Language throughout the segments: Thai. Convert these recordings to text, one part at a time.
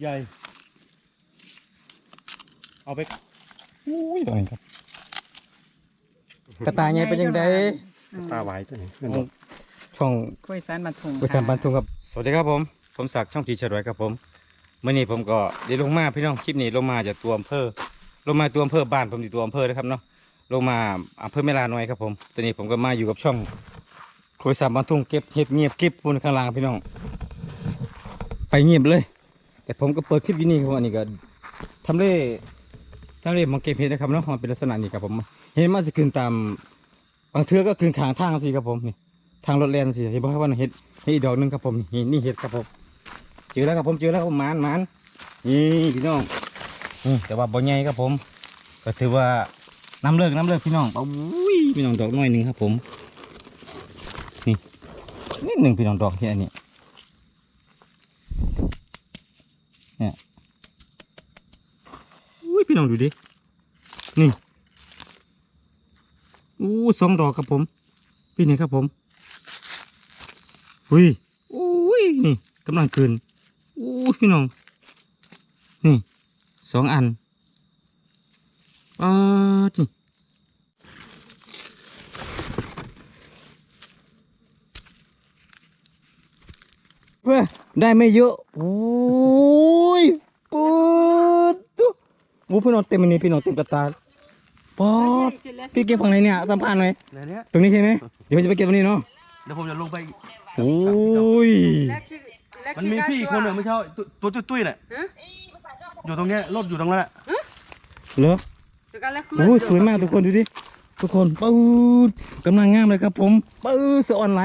ใหญ่ เอาไปอุ้ยตัวนี้ครับกระต่ายไงเป็นยังไงตาไว้ตัวนี้ช่องกล้วยสารบันทุงบริษัทบันทุงครับ สวัสดีครับผม ผมศักดิ์ช่องทีฉลวยครับผมเมื่อนี้ผมก็ได้ลงมาพี่น้องคลิปนี้ลงมาจากตัวอำเภอลงมาตัวอำเภอบ้านผมอยู่ตัวอำเภอนะครับเนาะลงมาอำเภอเมลาน้อยครับผมตอนนี้ผมก็มาอยู่กับช่องบริษัทบันทุงเก็บเห็ดเงียบเก็บปูนข้างล่างพี่น้อง ไปเงียบเลย แต่ผมก็เปิดคลิปอยู่นี่ครับอันนี้ก็ทำเล่ทำเล่มองเก็บเห็ดนะครับเนาะมันเป็นลักษณะนี้ครับผม เห็นมันจะขึ้นตามบางเทือก็ขึ้นขางทางสิครับผมนี่ทางรถแล่นสิเห็นบ่ครับว่าเห็ดนี่ดอกหนึงครับผมนี่นี่เห็ดครับผมเจอแล้วครับผมเจอแล้วครับผมมานมานนี่พี่น้องแต่ว่าบ่ใหญ่ครับผม ก็ถือว่าน้ำเลิกน้ำเลิกพี่น้องเอาอุ้ยพี่น้องดอกน้อยหนึ่งครับผม นี่นิดหนึ่งพี่น้องดอกแค่นี้เนี่ยอุ้ย พี่น้องดูดิ นี่ อู้สองดอกครับผม พี่นี่ครับผมอุ้ยอุ้ย นี่กำลังขึ้นอุ้พี่น้อง นี่สองอันอ่านี่ได้ไม่เยอะ โอ้ยปุ๊ โอ้พี่น้องเต็มอันนี้พี่น้องเต็มกระตาป๊อดพี่เก็บฝั่งไหนเนี่ยสัมภาษณ์หน่อยไหนเนี้ยตรงนี้ใช่ไหมเดี๋ยวผมจะไปเก็บตรงนี้เนาะเดี๋ยวผมจะลงไปโอ้ยมันมีพี่อีกคนหนึ่งไม่ใช่ตัวตัวตุ้ยๆแหละอยู่ตรงเนี้ยรถอยู่ตรงนั้นแหละเหรอโอ้ยสวยมากทุกคนดูดิทุกคนปื๊ดกำลังงามเลยครับผมปื๊ดสะออนไหล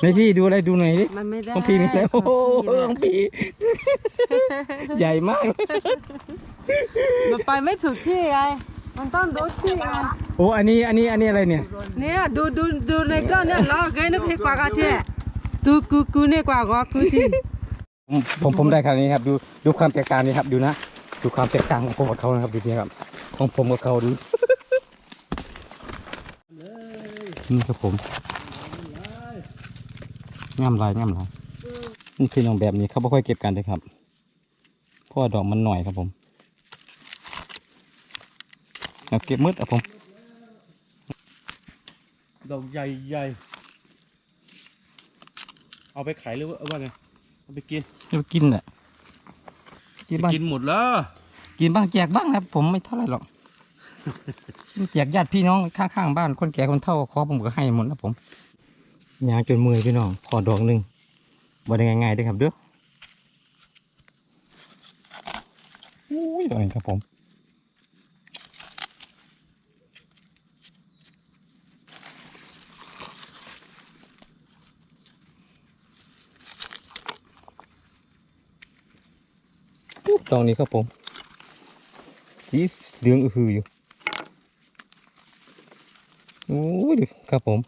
ไหนพี่ดูอะไรดูหน่อยดิมันไม่ได้ของพี่มีแล้วโอ้โหของพี่ ใหญ่มาก มันไปไม่ถูกที่ไง มันต้องดูที่ไง โอ้ อันนี้ อันนี้ อันนี้อะไรเนี่ย เนี่ยดูดูดูในกล้องเนี่ยล้อเกยนึกผิดกว่ากันที่ตูกูกูเนี่ยกว่าก็กูที่ผมผมผมได้คราวนี้ครับ ดูดูความแตกต่างนี่ครับ ดูนะ ดูความแตกต่างของผมกับเขานะครับดูสิครับ ของผมกับเขาดูนี่ครับผม งามลายงามลายนี่คือน้องแบบนี้เขาไม่ค่อยเก็บกันเลยครับเพราะว่าดอกมันหน่อยครับผมเอาเก็บมืดอะผม ดอกใหญ่ใหญ่เอาไปขายหรือว่าว่าไงเอาไปกินจะไปกินแหละกินบ้างกินหมดแล้วกินบ้างแจกบ้างนะครับผมไม่เท่าไหร่หรอกแจกญาติพี่น้องข้างๆบ้านคนแก่คนเฒ่าขอผมก็ให้หมดนะผม ยางจนมือพี่น้องขอดอกหนึ่งบ่ได้ง่ายๆด้ครับเด้ออุ้ยดอกนี้ครับผมอุ๊ยดอกนี้ครับผมจีสเหลืองอือหืออยู่โอ้ยครับผม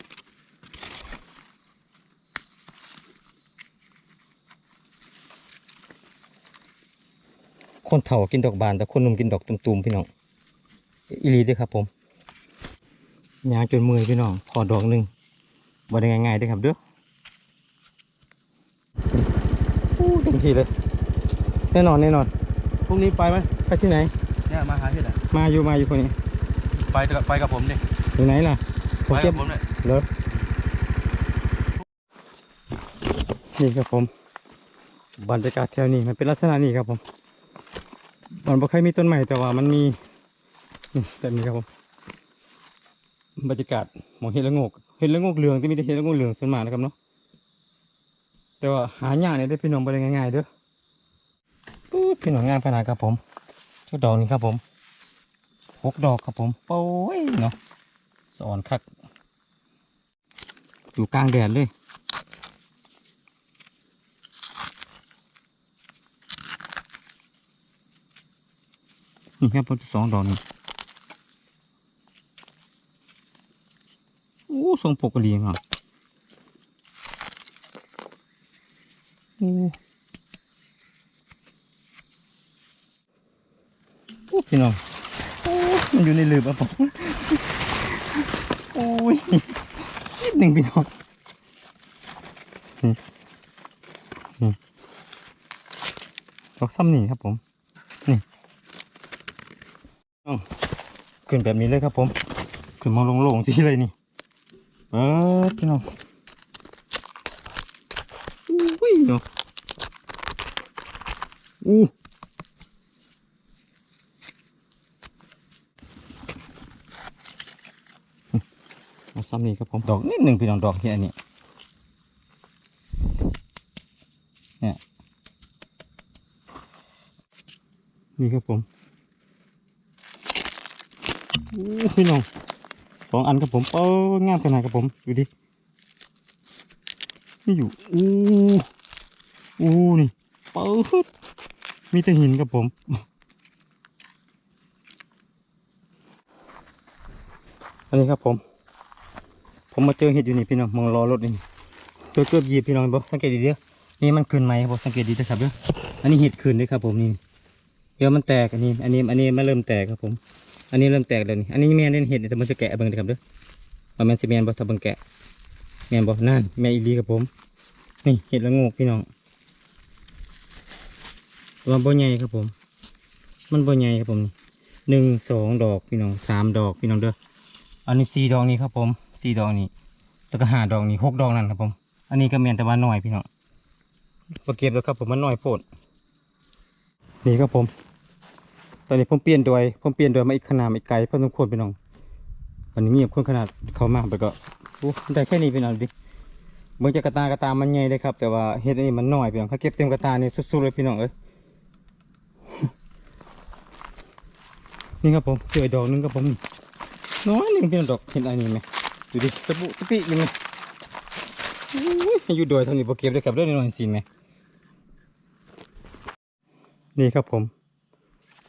คนเฒ่ากินดอกบาน แต่คนหนุ่มกินดอกตุ่มๆพี่น้องอีหลีเด้วยครับผมยางจนมือพี่น้องพอดอกหนึ่งบ่ได้ง่ายๆเด้วยครับเด้ออู้เต็มที่เลยแน่นอนแน่นอนพรุ่งนี้ไปไหมไปที่ไหนเนี่ยมาหาที่ไหนมาอยู่มาอยู่คนนี้ ไปกับไปกับผมดิอยู่ไหนล่ะผมไปเก็กับบผมเนี่ยเหรอนี่ครับผมบรรยากาศแถวนี้มันเป็นลักษณะนี้ครับผม มันบ่เคยมีต้นใหม่แต่ว่ามันมีนี่แบบนี้ครับผมบรรยากาศมองเห็ดละโงกเห็ดละโงกเหลืองที่มีแต่เห็ดละโงกเหลืองส่วนมากนะครับเนาะแต่ว่าหายากเนี่ยได้พี่น้องไปได้ง่ายๆเด้อปุ๊บพี่น้องงามขนาดครับผมเจ้าดอกนี้ครับผมหกดอกครับผมโอ้ยเนาะสอนคักอยู่กลางแดดเลย นี่ครับต้นสองดอกนี่โอ้ทรงปกติครับโอ้โอ้พี่น้องโอ้มันอยู่ในลืบอะผมโอ้ยนิดหนึ่งพี่น้องนี่นี่ดอกซ้ำนี่ครับผมนี่ ขึ้นแบบนี้เลยครับผม ขึ้นมาโล่งๆที่เลยนี่เออพี่น้องอุ้ยเนาะอู้เอาซ้ำนี่ครับผม ดอกนิดหนึ่งพี่น้องดอกที่อันนี้เนี่ยนี่ครับผมอู้ พี่น้องสองอันครับผมเอองามขนาดครับผมดูดินี่อยู่อู้อู้นี่เปิดมีแต่หินครับผมอันนี้ครับผม ผมมาเจอเห็ดอยู่นี่พี่น้องมองรอรถนี่เกือบเกือบหยีบพี่น้องบ่สังเกตดีเดียวนี่มันขึ้นไหมครับสังเกตดีนะครับเด้ออันนี้เห็ดขึ้นด้วยครับผมนี่เดี๋ยวมันแตกอันนี้ อันนี้อันนี้มันเริ่มแตกครับผม อันนี้เริ่มแตกแล้วนี่ อันนี้แม่นเล่นเห็ดแต่มันจะแกะเบิ่งนะครับเด้อว่าแม่นสิแม่นบ่ถ้าเบิ่งแกะ แม่นบ่นั่นแม่นอีลีครับผม นี่เห็ดละงกพี่น้องว่าบ่ใหญ่ครับผม มันบ่ใหญ่ครับผมนี่หนึ่งสองดอกพี่น้องสามดอกพี่น้องเด้อ อันนี้สี่ดอกนี้ครับผมสี่ดอกนี้ แล้วก็ห้าดอกนี้หกดอกนั่นครับผม อันนี้ก็แม่นแต่ว่าน้อยพี่น้องบ่เก็บแล้วครับผมมันน้อยโพดนี่ครับผม อนนี้ผมเปลี่ยนโดยผมเปลี่ยนโดยมาอีกขนาดอีกไกลพอสมควรพี่น้องวันนี้เงียบคนขนาดเขามากไปก็โอ้ได้แค่นี้พี่น้องดิเมื่อจากระตากระตามันใหญ่เลยครับแต่ว่าเฮ็ดอันนี้มันน้อยพี่น้องเขาเก็บเต็มกระตานี่สุดๆเลยพี่น้องเอ้ยนี่ครับผมเจอดอกหนึงครับผมน้อยหนึ่งพี่น้องดอกเห็นอันนี้ไหมดูดิตะปุตะปิยู่ไหมอุ้ยอยู่โดยเท่านี้พอเก็บได้ครับเรื่องน้อยๆสิไหมนี่ครับผม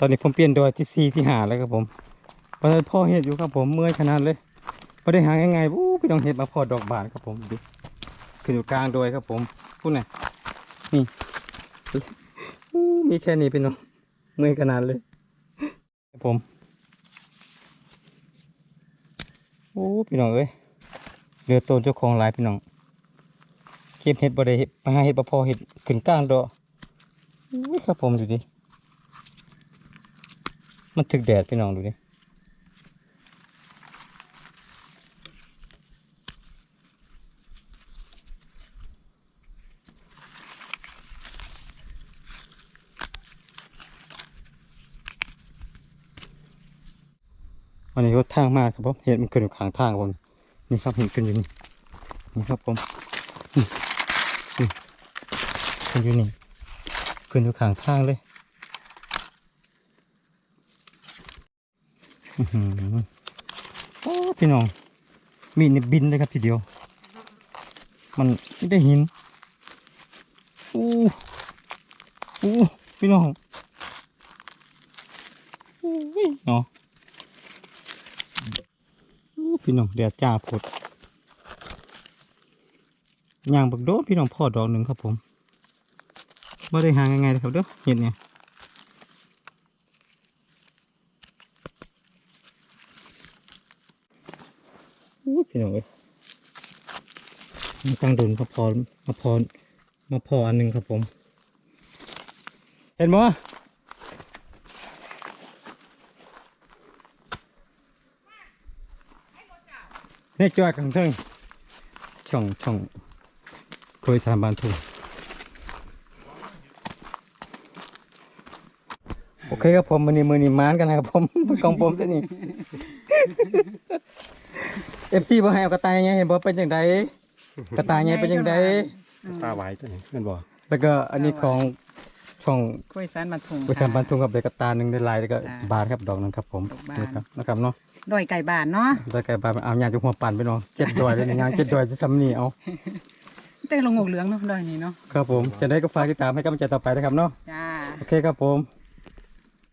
อนนี้ผมเปลี่ยนดอยที่สี่ที่หาแล้วครับผมเพราะพ่อเห็ดอยู่ครับผมเมื่อยขนาดเลยพอได้หาง่ายๆอู้พี่น้องเห็ดมาพอดอกบานครับผมดูขึ้นอยู่กลางดอยครับผมพูดหน่อยนี่มีแค่นี้พี่น้องเมื่อยขนาดเลยครับผมโอ้พี่น้องเอ้ยเดือดโตนเจ้าของหลายพี่น้องเก็บเห็ดบ่ได้เห็ดมาหาเห็ดมาพอเห็ดขึ้นกลางดอกอุ้ยครับผมดูดิ มันถึกแดดพี่น้องดูดิวันนี้รถทางมากครับผมเห็นมันขึ้นอยู่ข้างทางบผมนี่ครับเห็นขึ้นอยู่นี่นี่ครับผมนี่นี่ขึ้นอยู่นี่ขึ้นอยู่ข้างทางเลย อื้อหือ โอ้พี่น้อง มีนี่บินเลยครับทีเดียว มันไม่ได้หินอู้อู้พี่น้องอู้ยเนาะอู้พี่น้องเดี๋ยวจ้าพดย่างบักโดดพี่น้องพ่อดอกหนึ่งครับผมไม่ได้หาง่ายๆเลยครับเด้อเห็นเนี่ยอู้ พี่น้องเอ้ยมาตั้งดุนมาพอมาพอมาพออันหนึ่งครับผม เห็นมั้นี่จอยกังเทิงช่องช่องโคยสามบานทูโอเคครับผมมือนี้มือนี้มานกันนะครับผมของผมตัวนี้ เอฟซีบ่ให้เอากระต่ายไงเห็นบ่เป็นจังไดกระต่ายไงเป็นจังไดตาไหวตัวนี้เงินบ่แล้วก็อันนี้ของช่องกล้วยสานมาถุงบริษัทบรรทุกกับเด็กกระตายหนึ่งได้ลายแล้วก็จ้าบาทครับดอกหนึงครับผมดอกบานนะครับนะครับเนาะดอยไก่บานเนาะแล้วก็บาทเอายางจุหัวปั่นไปเนาะเจ็ดดอยเลยนะยางเจ็ดดอยจะซ้ำนี่เอาแต่ลงงกเหลืองเนาะดอยนี่เนาะครับผมจะได้ก็ฝากติดตามให้กำลังใจต่อไปนะครับเนาะจ้าโอเคครับผม